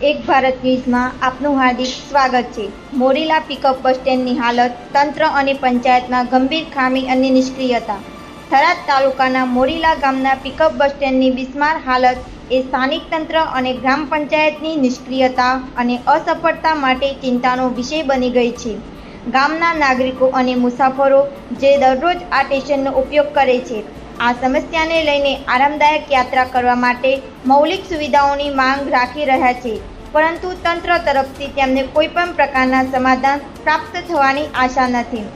એક ભારત ન્યૂઝમાં આપનું હાર્દિક સ્વાગત છે. મોરીલા પિકઅપ બસ સ્ટેન્ડની હાલત તંત્ર અને પંચાયતમાં ગંભીર ખામી અને નિષ્ક્રિયતા. થરાદ તાલુકાના મોરીલા ગામના પિકઅપ બસ સ્ટેન્ડની બિસ્માર હાલત એ સ્થાનિક તંત્ર અને ગ્રામ પંચાયતની નિષ્ક્રિયતા અને અસફળતા માટે ચિંતાનો વિષય બની ગઈ છે. ગામના નાગરિકો અને મુસાફરો જે દરરોજ આ સ્ટેશનનો ઉપયોગ કરે છે આ સમસ્યાને લઈને આરામદાયક યાત્રા કરવા માટે મૌલિક સુવિધાઓની માંગ રાખી રહ્યા છે. પરંતુ તંત્ર તરફથી તેમને કોઈ પણ પ્રકારના સમાધાન પ્રાપ્ત થવાની આશા નથી.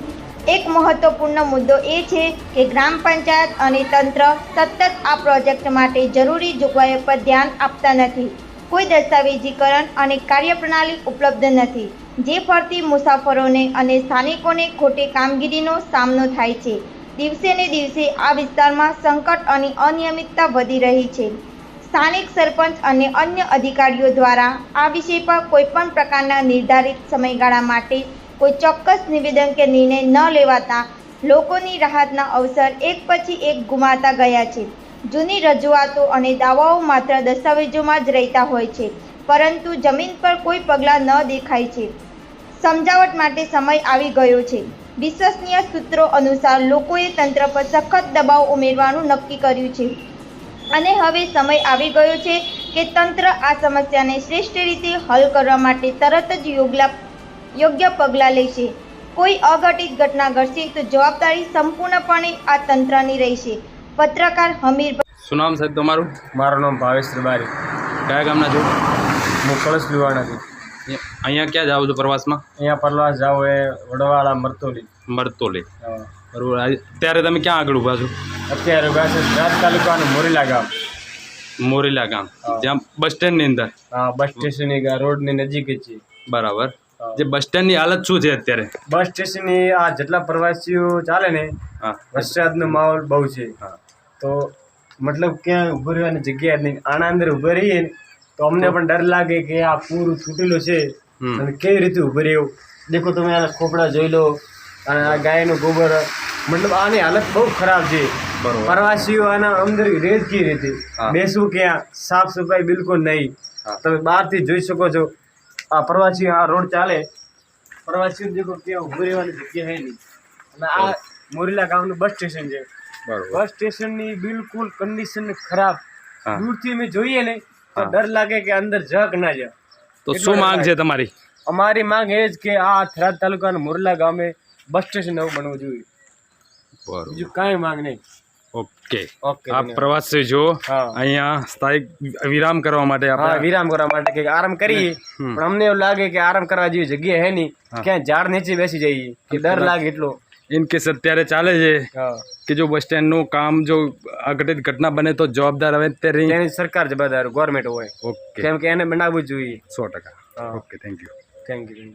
એક મહત્વપૂર્ણ મુદ્દો એ છે કે ગ્રામ પંચાયત અને તંત્ર સતત આ પ્રોજેક્ટ માટે જરૂરી જોગવાઈઓ પર ધ્યાન આપતા નથી. કોઈ દસ્તાવેજીકરણ અને કાર્યપ્રણાલી ઉપલબ્ધ નથી, જે ફરતી મુસાફરોને અને સ્થાનિકોને ખોટી કામગીરીનો સામનો થાય છે. દિવસે ને દિવસે આ વિસ્તારમાં સંકટ અને અનિયમિતતા વધી રહી છે. સ્થાનિક સરપંચ અને અન્ય અધિકારીઓ દ્વારા આ વિષય પર કોઈપણ પ્રકારના નિર્ધારિત સમયગાળા માટે કોઈ ચોક્કસ નિવેદન કે નિર્ણય ન લેવાતા લોકોની રાહતના અવસર એક પછી એક ગુમાતા ગયા છે. જૂની રજૂઆતો અને દાવાઓ માત્ર દસ્તાવેજોમાં જ રહેતા હોય છે, પરંતુ જમીન પર કોઈ પગલાં ન દેખાય છે. સમજાવટ માટે સમય આવી ગયો છે. વિશ્વસનીય સૂત્રો અનુસાર લોકોએ તંત્ર પર સખત દબાવ ઉમેરવાનું નક્કી કર્યું છે. અને હવે સમય આવી ગયો છે કે તંત્ર આ સમસ્યાને શ્રેષ્ઠ રીતે હલ કરવા માટે તરત જ યોગલા યોગ્ય પગલાં લેશે. કોઈ અઘટિત ઘટના ઘટશે તો જવાબદારી સંપૂર્ણપણે આ તંત્રની રહેશે. પત્રકાર હમીર શું નામ સાહેબ તમારું? મારું નામ ભાવેશ ત્રિવારી કયા ગામના છો? હું કળશ લીવાણાથી અહીંયા ક્યાં જાઓ છો પ્રવાસમાં? અહીંયા પ્રવાસ જાઓ એ વડવાળા મરતોલી મરતોલે. બરોબર. આ- અત્યારે તમે ક્યાં આગળ ઊભા છો? અત્યારે પાસે રાજ તાલુકાનું મોરીલા ગામ. મોરેલા ગામ. જ્યાં બસ સ્ટેન્ડની અંદર? હા બસ સ્ટેશનની રોડની નજીક જ છે. બરાબર. જે બસ સ્ટેન્ડની હાલત શું છે અત્યારે? બસ સ્ટેશનની આ જેટલા પ્રવાસીઓ ચાલે ને વરસાદનો માહોલ બહુ છે. હા. તો મતલબ ક્યાં ઊભું રહેવાની જગ્યા જ નહીં. આના અંદર ઊભા રહીએ તો અમને પણ ડર લાગે કે આ પૂરું છૂટેલું છે. અને કેવી રીતે ઊભું રહેવું? દેખો તમે આના ખોપડા જોઈ લો. અને આ ગાયનું ગોબર મતલબ આની હાલત બહુ ખરાબ છે. પ્રવાસીઓ આના અંદર કેવી રીતે. બેસવું ક્યાં સાફ સફાઈ બિલકુલ નહીં. તમે બહારથી જોઈ શકો છો આ પ્રવાસીઓ આ રોડ ચાલે. પ્રવાસીઓ દેખો ક્યાં ઊભું રહેવાની જગ્યા હે નહીં. અને આ મોરીલા ગામનું બસ સ્ટેશન છે. બસ સ્ટેશનની બિલકુલ કન્ડિશન ખરાબ. દૂરથી અમે જોઈએ ને તો ડર લાગે કે અંદર જક ના જાય. તો શું માંગ છે તમારી? અમારી માંગ એ જ કે આ થરાદ તાલુકાના મોરલા ગામે બસ સ્ટેશન નવું બનવું જોઈએ. બરોબર. બીજું કાંઈ માંગ નહીં. ઓકે. ઓકે આ પ્રવાસી જો અહીંયા સ્થાયી વિરામ કરવા માટે આપણે વિરામ કરવા માટે કે આરામ કરીએ. પણ અમને એવું લાગે કે આરામ કરવા જેવી જગ્યા હે નહીં. ક્યાં ઝાડ નીચે બેસી જઈએ. કે ડર લાગે એટલો. ઇન કેસ અત્યારે ચાલે છે કે જો બસ સ્ટેન્ડનું કામ જો અઘટિત ઘટના બને તો જવાબદાર હવે અત્યારે સરકાર જવાબદાર ગવર્મેન્ટ હોય. ઓકે. કેમ કે એને બનાવવું જોઈએ. સો ટકા. Okay thank you thank you